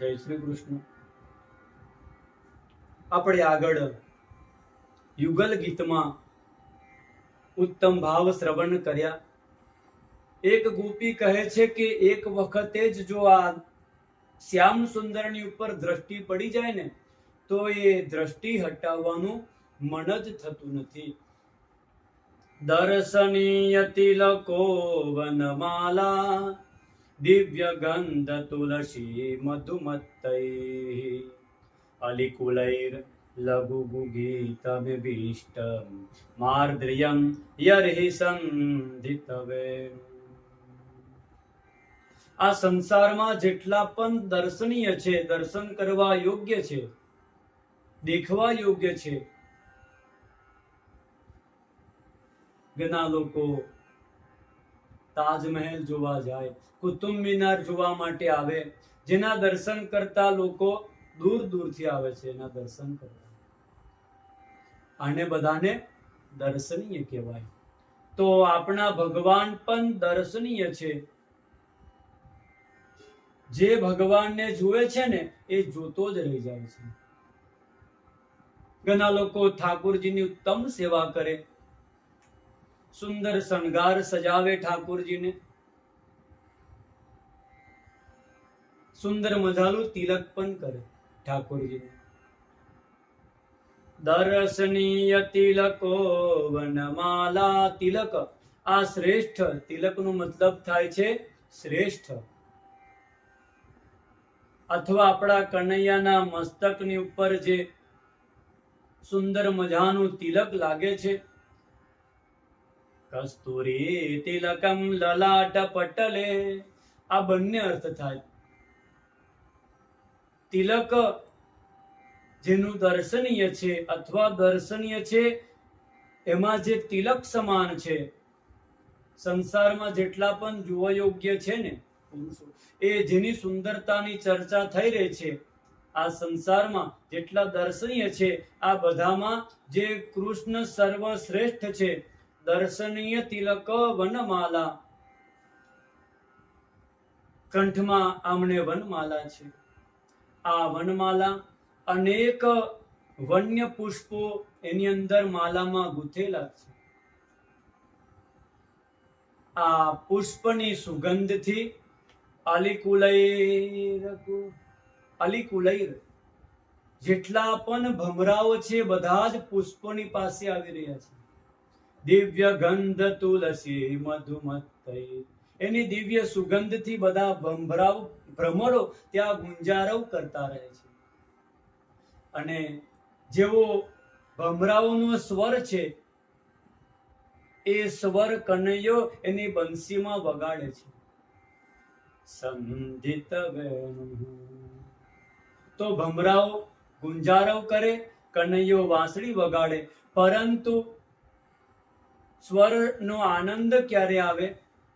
જય શ્રી કૃષ્ણ. આપણે આગળ યુગલ ગીતમાં ઉત્તમ ભાવ શ્રવણ કર્યા. એક ગોપી કહે છે કે એક વખતે જ જો આ શ્યામ સુંદરની ઉપર દ્રષ્ટિ પડી જાય ને, તો એ દ્રષ્ટિ હટાવવાનું મન જ થતું નથી. દર્શનીય તિલકો વનમાલા અલિકુલૈર લઘુ ગીતમિભીષ્ટ માર્દ્રિયમ યર્હિ સંધિતવે આ સંસારમાં જેટલા પણ દર્શનીય છે દર્શન કરવા યોગ્ય છે દેખવા યોગ્ય છે ઘણા લોકો તાજમહેલ જોવા જાય, કુતુબ મિનાર જોવા માટે આવે, જેના દર્શન કરતા લોકો દૂર દૂરથી આવે છે, એના દર્શન કરવા. આને બધાને દર્શનીય કહેવાય. તો આપણા ભગવાન પણ દર્શનીય છે. જે ભગવાનને જુએ છે ને, એ જોતો જ રહી જાય છે. ઘણા લોકો ઠાકોરજીની ઉત્તમ સેવા કરે સુંદર શણગાર સજાવે ઠાકોરજીને. સુંદર મજાનું તિલક પણ કરે ઠાકોરજીને. દર્શનીય તિલકો, વનમાલા તિલક. આ શ્રેષ્ઠ તિલકનો મતલબ થાય છે શ્રેષ્ઠ. અથવા આપણા કનૈયાના મસ્તકની ઉપર જે સુંદર મજાનું તિલક લાગે છે કસ્તુરી તિલકમ લલાટ પટલે. આ બંને અર્થ થાય. તિલક જેનું દર્શનીય છે અથવા દર્શનીય છે, એમાં જે તિલક સમાન છે, સંસારમાં જેટલા પણ જોવા યોગ્ય છે ને, એ જેની સુંદરતાની ચર્ચા થઈ રહી છે, આ સંસારમાં જેટલા દર્શનીય છે, આ બધામાં જે કૃષ્ણ સર્વશ્રેષ્ઠ છે દર્શનીય તિલક વનમાલા. કંઠમાં આમણે વનમાલા છે. આ વનમાલા અનેક વન્ય પુષ્પો એની અંદર માલામાં ગૂંથેલા છે. આ પુષ્પની સુગંધથી અલિકુલૈર જેટલા પણ ભમરાઓ છે, બધા જ પુષ્પોની પાસે આવી રહ્યા છે. દિવ્ય ગંધ તુલસી મધુમત્તૈ એની દિવ્ય સુગંધથી બધા ભંભરાવ, ભ્રમરો ત્યાં ગુંજારવ કરતા રહે છે. અને જેવો ભમરાઓનો સ્વર છે, એ સ્વર કનૈયો એની બંસીમાં વગાડે છે. સંધિત તો ભમરાઓ ગુંજારવ કરે, કનૈયો વાંસળી વગાડે, પરંતુ સ્વરનો આનંદ ક્યારે આવે?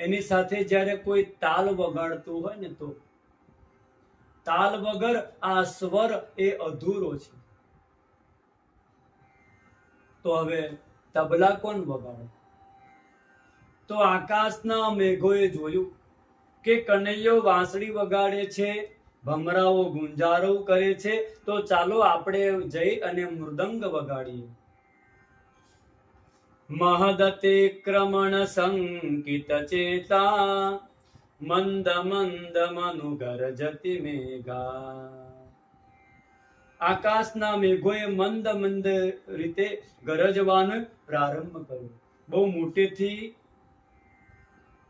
એની સાથે જ્યારે કોઈ તાલ વગાડતું હોય ને તો. તાલ વગર આ સ્વર એ અધૂરો છે. તો હવે તબલા કોણ વગાડે? તો આકાશના મેઘોએ જોયું કે કનૈયો વાંસળી વગાડે છે, ભમરાઓ ગુંજારો કરે છે. તો ચાલો આપણે જઈ અને મૃદંગ વગાડીએ. ચેતા મંદ મેઘા આકાશના મેઘોએ મંદ મંદ રીતે ગરજવાનો પ્રારંભ કર્યો બહુ મોટેથી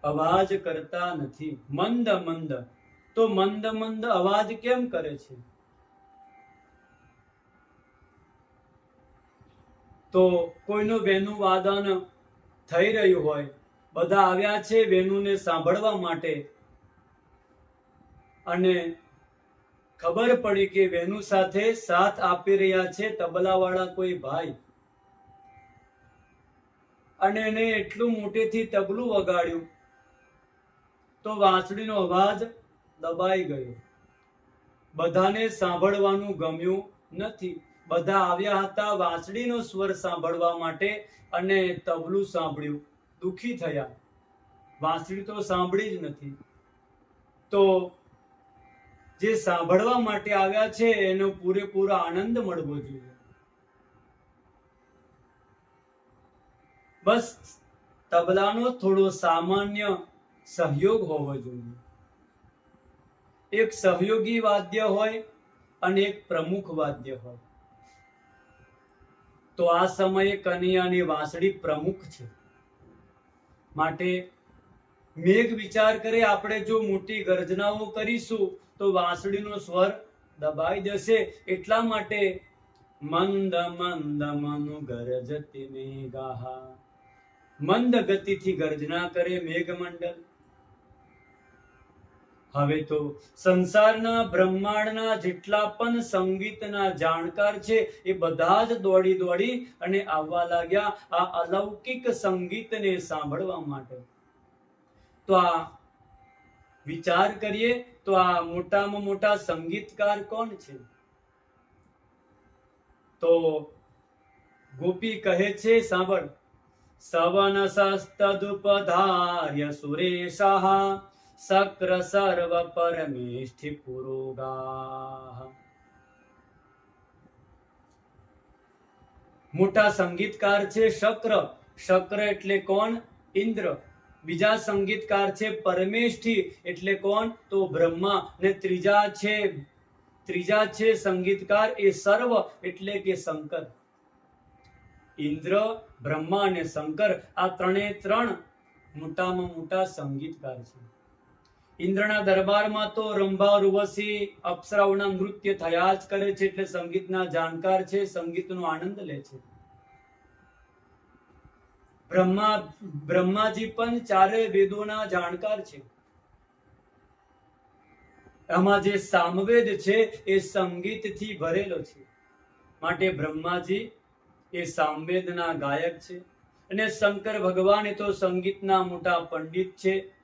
અવાજ કરતા નથી મંદ મંદ તો મંદ મંદ અવાજ કેમ કરે છે તો કોઈનું વેણુ વાદન થઈ રહ્યું હોય, બધા આવ્યા છે વેણુને સાંભળવા માટે. અને ખબર પડી કે વેણુ સાથે સાથ આપી રહ્યા છે તબલાવાળા કોઈ ભાઈ. અને એને એટલું મોટેથી તબલું વગાડ્યું તો વાંસળીનો અવાજ દબાઈ ગયો. બધાને સાંભળવાનું ગમ્યું નથી. બધા આવ્યા હતા વાંસળીનો સ્વર સાંભળવા માટે અને તબલું સાંભળ્યું. દુખી થયા. વાંસળી તો સાંભળી જ નથી. તો જે સાંભળવા માટે આવ્યા છે એનો પૂરેપૂરો આનંદ મળવો જોઈએ. બસ તબલાનો થોડો સામાન્ય સહયોગ હોવો જોઈએ. એક સહયોગી વાદ્ય હોય અને એક પ્રમુખ વાદ્ય હોય. તો આ સમયે કનૈયાની વાંસળી પ્રમુખ છે. માટે મેઘ વિચાર કરે, આપણે જો મોટી ગર્જનાઓ કરીશું, તો વાંસળીનો સ્વર દબાઈ જશે. એટલા માટે મંદ મંદ, મનુ ગરજતી મેઘાહા મંદ ગતિથી ગર્જના કરે મેઘમંડળ. હવે તો સંસારના બ્રહ્માંડના જેટલા પણ સંગીતના જાણકાર છે, એ બધા જ દોડી દોડી અને આવવા લાગ્યા આ અલૌકિક સંગીતને સાંભળવા માટે. તો આ વિચાર કરીએ, તો આ મોટામાં મોટા સંગીતકાર કોણ છે? તો ગોપી કહે છે, સાંભળ. સવન સસ્તદુપધાર્ય સુરેશાહ સક્ર સર્વ પરમેષ્ઠિ પુરોગા મોટા સંગીતકાર છે શક્ર. શક્ર એટલે કોણ? ઇન્દ્ર. બીજા સંગીતકાર છે પરમેષ્ઠી. એટલે કોણ? તો બ્રહ્મા. ને ત્રીજા છે ત્રીજા છે સંગીતકાર એ સર્વ. એટલે કે શંકર. ઇન્દ્ર, બ્રહ્મા અને શંકર આ ત્રણે ત્રણ મોટામાં મોટા સંગીતકાર છે. ઇન્દ્રના દરબારમાં તો રંભા ઉર્વશી અપ્સરાઓના નૃત્ય થયા જ કરે છે એટલે સંગીતના જાણકાર છે, સંગીતનો આનંદ લે છે. બ્રહ્મા, બ્રહ્માજી પણ ચારે વેદોના જાણકાર છે. આમાં જે સામવેદ છે એ સંગીતથી ભરેલો છે. માટે બ્રહ્માજી એ સામવેદના ગાયક છે. અને શંકર ભગવાન એ તો સંગીતના મોટા પંડિત છે.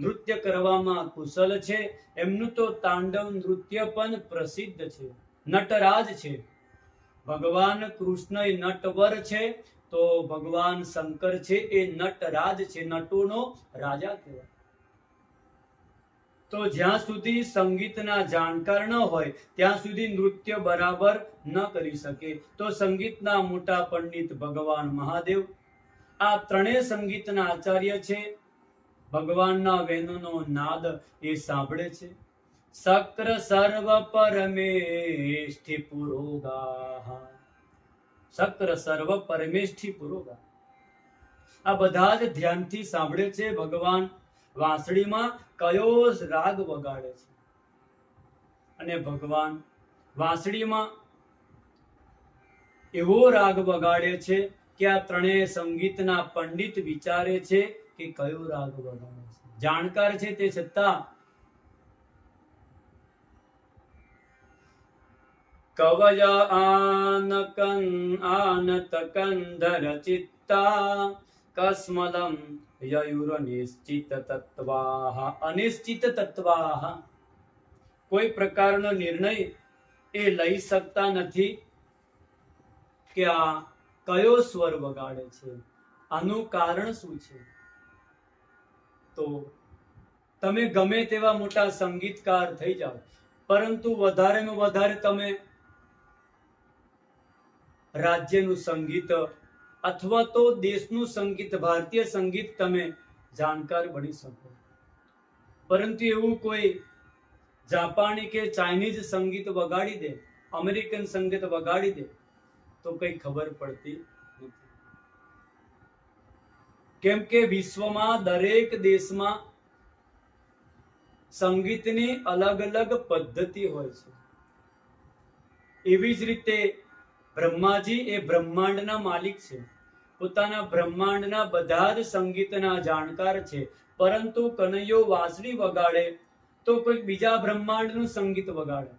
નૃત્ય કરવામાં કુશલ છે. એમનું તો તાંડવ નૃત્ય પણ પ્રસિદ્ધ છે. નટરાજ છે. ભગવાન કૃષ્ણ એ નટવર છે. તો ભગવાન શંકર છે એ નટરાજ છે. નટોનો રાજા કહેવાય. તો જ્યાં સુધી સંગીતના જાણકાર ન હોય, ત્યાં સુધી નૃત્ય બરાબર ન કરી શકે. તો સંગીતના મોટા પંડિત ભગવાન મહાદેવ. આ ત્રણેય સંગીતના આચાર્ય છે. ભગવાનના વેણુનો નાદ એ સાંભળે છે. સક્ર સર્વ પરમેષ્ઠિ પુરોગા સક્ર સર્વ પરમેષ્ઠિ પુરોગા આ બધા જ ધ્યાનથી સાંભળે છે ભગવાન વાંસળીમાં કયો રાગ વગાડે છે. અને ભગવાન વાંસળીમાં એવો રાગ વગાડે છે કે આ ત્રણેય સંગીતના પંડિત વિચારે છે કે કયો રાગ વગાડે છે? જાણકાર છે તે છતાં આનત કંધર ચિત્તા કસ્મલમ યયુર નિશ્ચિત તત્વાહ. અનિશ્ચિત તત્વાહ. કોઈ પ્રકારનો નિર્ણય એ લઈ શકતા નથી કે આ કયો સ્વર વગાડે છે? આનું કારણ શું છે? તો તમે ગમે તેવા મોટા સંગીતકાર થઈ જાઓ, પરંતુ વધારેમાં વધારે તમે રાજ્યનું સંગીત અથવા તો દેશનું સંગીત, ભારતીય સંગીત તમે જાણકાર બની શકો. પરંતુ એવું કોઈ જાપાની કે ચાઇનીઝ સંગીત વગાડી દે, અમેરિકન સંગીત વગાડી દે, તો કઈ ખબર પડતી કેમ કે વિશ્વમાં દરેક દેશમાં સંગીતની અલગ અલગ પદ્ધતિ હોય છે. એવી જ રીતે બ્રહ્માજી એ બ્રહ્માંડના માલિક છે. પોતાના બ્રહ્માંડના બધા જ સંગીતના જાણકાર છે. પરંતુ કનૈયો વાંસળી વગાડે તો કોઈ બીજા બ્રહ્માંડનું સંગીત વગાડે.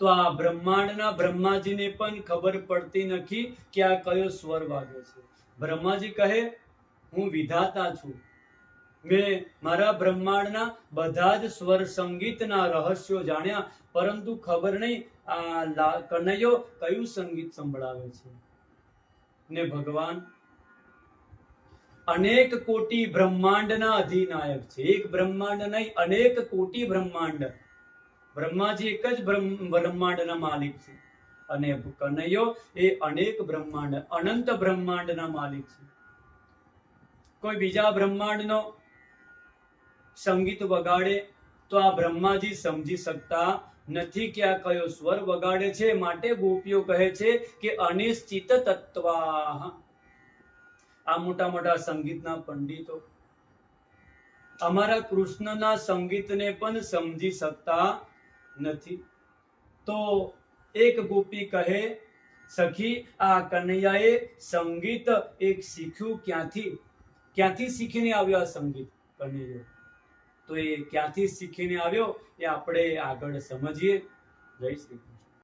તો આ બ્રહ્માંડના બ્રહ્માજીને પણ ખબર પડતી નથી કે આ કયો સ્વર વાગે છે. બ્રહ્માજી કહે, હું વિધાતા છું. મેં મારા બ્રહ્માંડના બધા જ સ્વર સંગીતના રહસ્યો જાણ્યા, પરંતુ ખબર નહીં, આ કનૈયો કયું સંગીત સંભળાવે છે? ને ભગવાન, અનેક કોટી બ્રહ્માંડના અધિનાયક છે. એક બ્રહ્માંડ નહીં, અનેક કોટી બ્રહ્માંડ. બ્રહ્માજી એક જ બ્રહ્માંડના માલિક છે. અને કનૈયો એ અનેક બ્રહ્માંડ, અનંત બ્રહ્માંડના માલિક છે. કોઈ બીજા બ્રહ્માંડનો સંગીત વગાડે તો આ બ્રહ્માજી સમજી શકતા નથી કે આ કયો સ્વર વગાડે છે. માટે ગોપીઓ કહે છે કે અનિશ્ચિત તત્વા આ મોટા મોટા સંગીતના પંડિતો. અમારા કૃષ્ણના સંગીતને પણ સમજી શકતા નથી. તો એક ગોપી કહે, સખી, આ કનૈયાએ સંગીત એક શીખ્યું ક્યાંથી? ક્યાંથી શીખીને આવ્યો આ સંગીત, કનૈયો? તો એ ક્યાંથી શીખીને આવ્યો એ આપણે આગળ સમજીએ. જય શ્રી